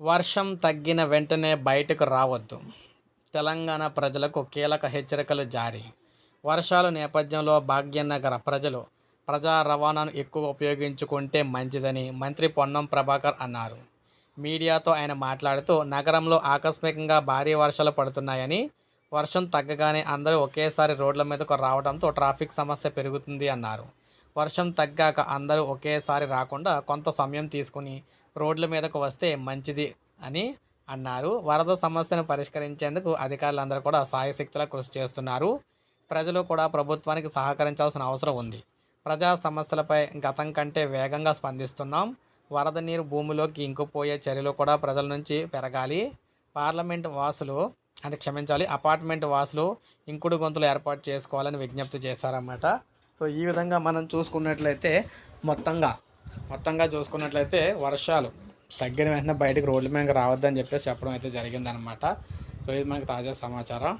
వర్షం తగ్గిన వెంటనే బయటకు రావద్దు. తెలంగాణ ప్రజలకు కీలక హెచ్చరికలు జారీ. వర్షాల నేపథ్యంలో భాగ్యనగర ప్రజలు ప్రజా రవాణాను ఎక్కువ ఉపయోగించుకుంటే మంచిదని మంత్రి పొన్నం ప్రభాకర్ అన్నారు. మీడియాతో ఆయన మాట్లాడుతూ నగరంలో ఆకస్మికంగా భారీ వర్షాలు పడుతున్నాయని వర్షం తగ్గగానే అందరూ ఒకేసారి రోడ్ల మీదకు రావడంతో ట్రాఫిక్ సమస్య పెరుగుతుంది అన్నారు. వర్షం తగ్గాక అందరూ ఒకేసారి రాకుండా కొంత సమయం తీసుకుని రోడ్ల మీదకు వస్తే మంచిది అని అన్నారు. వరద సమస్యను పరిష్కరించేందుకు అధికారులందరూ కూడా సాయశక్తులా కృషి చేస్తున్నారు. ప్రజలు కూడా ప్రభుత్వానికి సహకరించాల్సిన అవసరం ఉంది. ప్రజా సమస్యలపై గతం కంటే వేగంగా స్పందిస్తున్నాం. వరద నీరు భూమిలోకి ఇంకిపోయే చర్యలు కూడా ప్రజల నుంచి పెరగాలి. పార్లమెంట్ వాసులు అంటే క్షమించాలి. అపార్ట్మెంట్ వాసులు ఇంకుడు గొంతులు ఏర్పాటు చేసుకోవాలని విజ్ఞప్తి చేశారన్నమాట. సో ఈ విధంగా మనం చూసుకున్నట్లయితే మొత్తంగా మొత్తంగా చూసుకున్నట్లయితే వర్షాలు తగ్గిన వెంటనే బయటకు రోడ్ల మీద రావద్దని చెప్పేసి చెప్పడం అయితే జరిగిందనమాట సో ఇది మనకి తాజా సమాచారం.